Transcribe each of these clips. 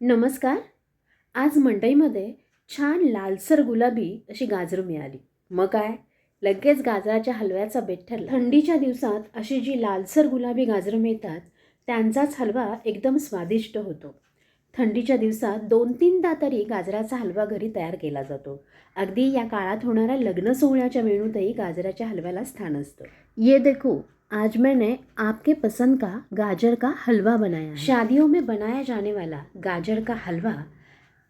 नमस्कार. आज मंडईमध्ये छान लालसर गुलाबी अशी गाजरं मिळाली. मग काय? लगेच गाजराच्या हलव्याचा बेट ठरला. थंडीच्या दिवसात अशी जी लालसर गुलाबी गाजरं मिळतात त्यांचाच हलवा एकदम स्वादिष्ट होतो. थंडीच्या दिवसात दोन तीनदा तरी गाजराचा हलवा घरी तयार केला जातो. अगदी या काळात होणाऱ्या लग्न सोहळ्याच्या मेनूतही गाजराच्या हलव्याला स्थान असतं. ये देखो आज मैंने आपके पसंद का गाजर का हलवा बनाया है। शादियों में बनाया जाने वाला गाजर का हलवा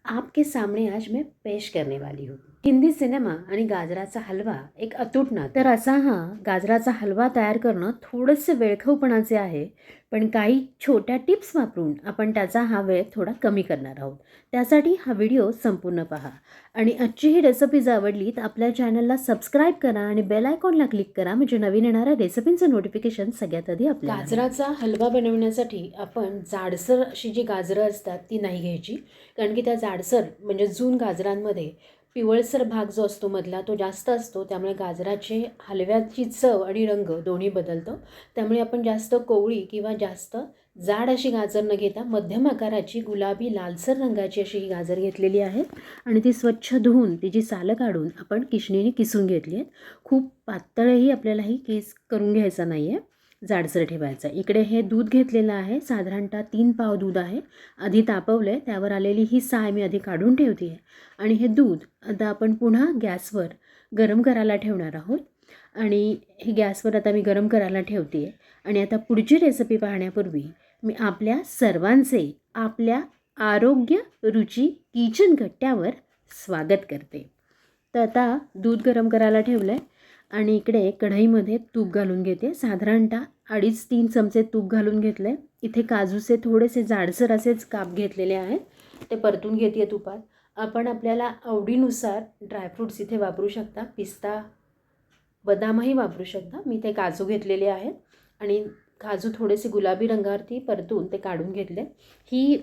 आपके सामने आज मैं पेश करने वाली हूँ। हिंदी सिनेमा आणि गाजराचा हलवा एक अतूट ना तर असा हा गाजराचा हलवा तयार करणं थोडंसं वेळखाऊपणाचे आहे पण काही छोट्या टिप्स वापरून आपण त्याचा हा वेळ थोडा कमी करणार आहोत. त्यासाठी हा व्हिडिओ संपूर्ण पहा. आणि आजची ही रेसिपी जर आवडली तर आपल्या चॅनलला सबस्क्राईब करा आणि बेल आयकॉनला क्लिक करा म्हणजे नवीन येणाऱ्या रेसिपींचं नोटिफिकेशन सगळ्यात आधी आपल्या गाजराचा हलवा बनवण्यासाठी आपण जाडसर अशी जी गाजरं असतात ती नाही घ्यायची कारण की त्या जाडसर म्हणजे जून गाजरांमध्ये पिवळसर भाग जो असतो मधला तो जास्त असतो. त्यामुळे गाजराचे हलव्याची चव आणि रंग दोन्ही बदलतो. त्यामुळे आपण जास्त कोवळी किंवा जास्त जाड अशी गाजर न घेता मध्यम आकाराची गुलाबी लालसर रंगाची अशी ही गाजर घेतलेली आहे. आणि ती स्वच्छ धुवून तिची सालं काढून आपण किशणीने किसून घेतली आहेत. खूप पातळही आपल्याला ही किस करून घ्यायचा नाही आहे जाडसर ठेवायचं. इकडे हे दूध घेतलेलं आहे. साधारणतः तीन पाव दूध आहे. आधी तापवलं आहे त्यावर आलेली ही साय मी आधी काढून ठेवते आहे आणि हे दूध आता आपण पुन्हा गॅसवर गरम करायला ठेवणार आहोत. आणि हे गॅसवर आता मी गरम करायला ठेवते आहे आणि आता पुढची रेसिपी पाहण्यापूर्वी मी आपल्या सर्वांचे आपल्या आरोग्य रुची किचन कट्ट्यावर स्वागत करते. तर आता दूध गरम करायला ठेवलं आहे आणि इकडे कढईमध्ये तूप घालून घेते. साधारणतः अडीच तीन चमचे तूप घालून घेतले इथे काजूचे थोडेसे जाडसर असेच काप घेतलेले आहेत. ते परतून घेते तुपात. आपण आपल्याला आवडीनुसार ड्रायफ्रूट्स इथे वापरू शकता. पिस्ता बदामही वापरू शकता. मी ते काजू घेतलेले आहेत. आणि काजू थोडेसे गुलाबी रंगावरती परतून ते काढून घेतले. ही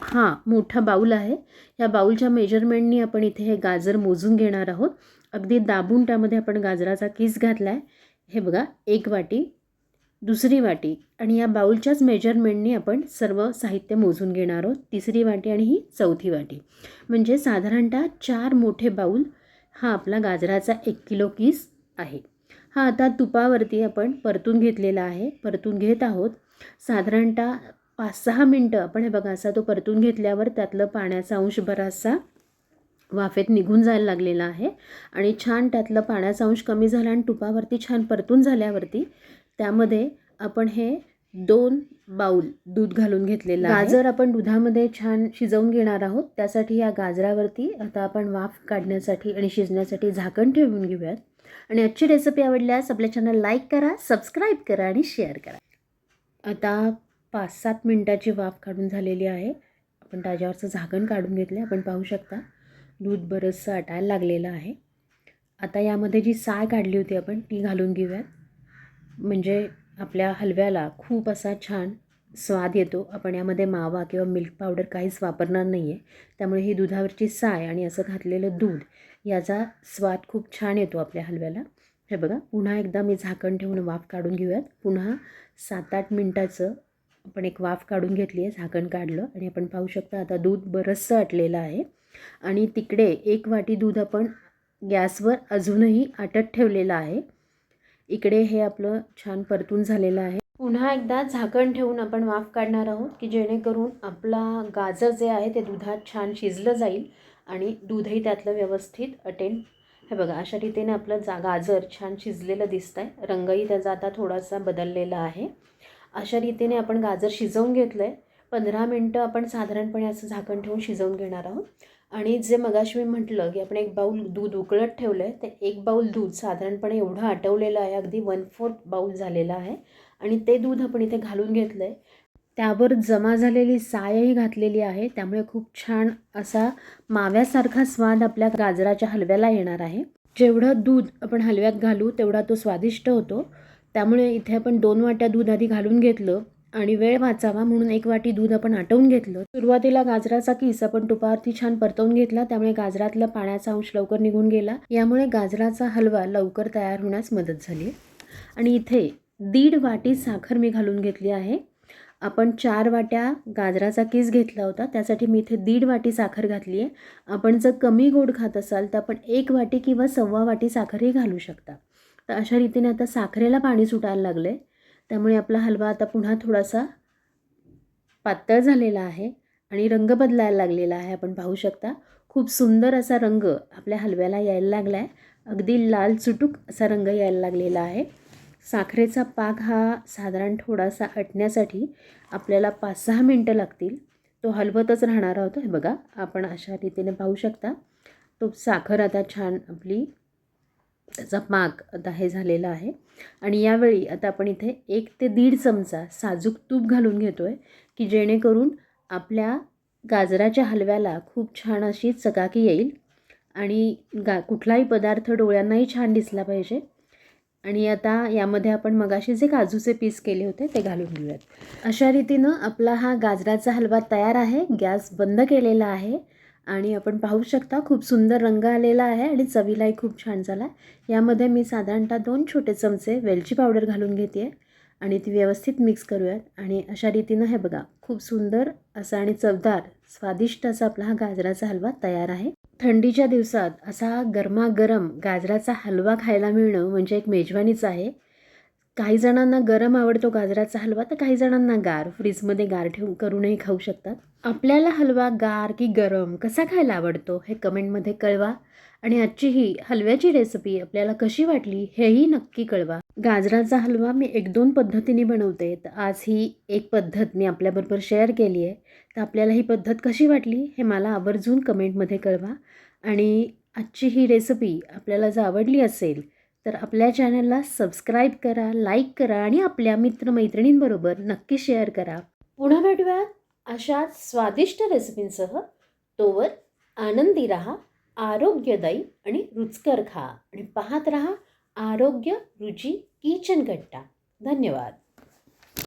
हां मोठा बाऊल आहे. या बाऊलच्या मेजरमेंटनी आपण इथे हे गाजर मोजून घेणार आहोत. अगदी दाबून त्यामध्ये आपण गाजराचा किस घातला आहे हे बघा एक वाटी दुसरी वाटी आणि या बाऊलच्याच मेजरमेंटनी आपण सर्व साहित्य मोजून घेणार आहोत. तिसरी वाटी आणि ही चौथी वाटी. म्हणजे साधारणतः चार मोठे बाऊल हा आपला गाजराचा एक किलो किस आहे. हा आता तुपावरती आपण परतून घेतलेला आहे. परतून घेत आहोत. साधारणतः पाच सहा मिनटं आपण हे बघा असा तो परतून घेतल्यावर त्यातलं पाण्याचा अंश बराचसा वाफेत निघून जायला लागलेला आहे. आणि छान त्यातलं पाण्याचा अंश कमी झाला आणि तुपावरती छान परतून झाल्यावरती त्यामध्ये आपण हे दोन बाऊल दूध घालून घेतलेलं गाजर आपण दुधामध्ये छान शिजवून घेणार आहोत. त्यासाठी या गाजरावरती आता आपण वाफ काढण्यासाठी आणि शिजण्यासाठी झाकण ठेवून घेऊयात. आणि आजची रेसिपी आवडल्यास आपल्या चॅनल लाईक करा सबस्क्राईब करा आणि शेअर करा. आता पाच सात मिनटाची वाफ काढून झालेली आहे. आपण त्याच्यावरचं झाकण काढून घेतलं आपण पाहू शकता. दूध बरंचसं आटायला लागलेलं आहे. आता यामध्ये जी साय काढली होती आपण ती घालून घेऊयात. म्हणजे आपल्या हलव्याला खूप असा छान स्वाद येतो. आपण यामध्ये मावा किंवा मिल्क पावडर काहीच वापरणार नाही आहे त्यामुळे ही दुधावरची साय आणि असं घातलेलं दूध याचा स्वाद खूप छान येतो आपल्या हलव्याला. हे बघा पुन्हा एकदा मी झाकण ठेवून वाफ काढून घेऊयात. पुन्हा सात आठ मिनटाचं आपण एक वाफ काढून घेतली आहे झाकण काढलं आणि आपण पाहू शकता आता दूध बरंचसं आटलेलं आहे. आणि तिकडे एक वाटी दूध आपण गॅसवर अजूनही आटत ठेवलेलं आहे. इकडे हे आपलं छान परतून झालेलं आहे. पुन्हा एकदा झाकण ठेवून आपण वाफ काढणार आहोत की जेणेकरून आपला गाजर जे आहे ते दुधात छान शिजलं जाईल आणि दूधही त्यातलं व्यवस्थित अटेंड हे बघा अशा रीतीने आपलं जा गाजर छान शिजलेलं दिसतं आहे रंगही त्याचा आता थोडासा बदललेला आहे. अशा रीतीने आपण गाजर शिजवून घेतलं आहे पंधरा मिनटं आपण साधारणपणे असं झाकण ठेवून शिजवून घेणार आहोत. आणि जे मगाशी मी म्हटलं की आपण एक बाऊल दूध उकळत ठेवलं आहे ते एक बाऊल दूध साधारणपणे एवढं आटवलेलं आहे अगदी वन फोर्थ बाऊल झालेलं आहे. आणि ते दूध आपण इथे घालून घेतलं आहे त्यावर जमा झालेली सायही घातलेली आहे त्यामुळे खूप छान असा माव्यासारखा स्वाद आपल्या गाजराच्या हलव्याला येणार आहे. जेवढं दूध आपण हलव्यात घालू तेवढा तो स्वादिष्ट होतो. त्यामुळे इथे आपण दोन वाट्या दूध आधी घालून घेतलं. आणि वेळ वाचावा म्हणून एक वाटी दूध आपण आटवून घेतलं. सुरुवातीला गाजराचा किस आपण तुपावरती छान परतवून घेतला. त्यामुळे गाजरातला पाण्याचा अंश लवकर निघून गेला. यामुळे गाजराचा हलवा लवकर तयार होण्यास मदत झाली. आणि इथे दीड वाटी साखर मी घालून घेतली आहे. आपण चार वाट्या गाजराचा किस घेतला होता. त्यासाठी मी इथे दीड वाटी साखर घातली आहे. आपण जर कमी गोड खात असाल तर आपण एक वाटी किंवा सव्वा वाटी साखरही घालू शकता. तर अशा रीतीने आता साखरेला पाणी सुटायला लागलं आहे त्यामुळे आपला हलवा आता पुन्हा थोडासा पातळ झालेला आहे आणि रंग बदलायला लागलेला आहे. आपण पाहू शकता खूप सुंदर असा रंग आपल्या हलव्याला यायला लागला आहे अगदी लाल चुटूक असा रंग यायला लागलेला आहे. साखरेचा पाक हा साधारण थोडासा अटण्यासाठी आपल्याला पाच सहा मिनटं लागतील. तो हलवतच राहणार होतो हे बघा आपण अशा रीतीने पाहू शकता. तो साखर आता छान आपली त्याचा पाक आता हे झालेला आहे. आणि यावेळी आता आपण इथे एक ते दीड चमचा साजूक तूप घालून घेतो आहे की जेणेकरून आपल्या गाजराच्या हलव्याला खूप छान अशी चकाकी येईल आणि गा कुठलाही पदार्थ डोळ्यांनाही छान दिसला पाहिजे. आणि आता यामध्ये आपण मगाशी जे काजूचे पीस केले होते ते घालून घेऊयात. अशा रीतीनं आपला हा गाजराचा हलवा तयार आहे गॅस बंद केलेला आहे. आणि आपण पाहू शकता खूप सुंदर रंग आलेला आहे आणि चवीलाही खूप छान झाला. यामध्ये मी साधारणतः दोन छोटे चमचे वेलची पावडर घालून घेते आहे आणि ती व्यवस्थित मिक्स करूयात. आणि अशा रीतीनं हे बघा खूप सुंदर असा आणि चवदार स्वादिष्ट असा आपला हा गाजराचा हलवा तयार आहे. थंडीच्या दिवसात असा गरमागरम गाजराचा हलवा खायला मिळणं म्हणजे एक मेजवानीच आहे. काही जणांना गरम आवडतो गाजराचा हलवा तर काही जणांना गार. फ्रीजमध्ये गार ठेवून करूनही खाऊ शकतात. आपल्याला हलवा गार की गरम कसा खायला आवडतो हे कमेंटमध्ये कळवा. आणि आजची ही हलव्याची रेसिपी आपल्याला कशी वाटली हेही नक्की कळवा. गाजराचा हलवा मी एक दोन पद्धतीने बनवते तर आज ही एक पद्धत मी आपल्याबरोबर शेअर केली आहे. तर आपल्याला ही पद्धत कशी वाटली हे मला आवर्जून कमेंटमध्ये कळवा. आणि आजची ही रेसिपी आपल्याला जर आवडली असेल तर आपल्या चॅनलला सबस्क्राईब करा लाईक करा आणि आपल्या मित्रमैत्रिणींबरोबर नक्की शेअर करा. पुन्हा भेटूया अशाच स्वादिष्ट रेसिपींसह तोवर आनंदी रहा आरोग्यदायी आणि रुचकर खा आणि पाहत रहा आरोग्य रुची किचन कट्टा धन्यवाद.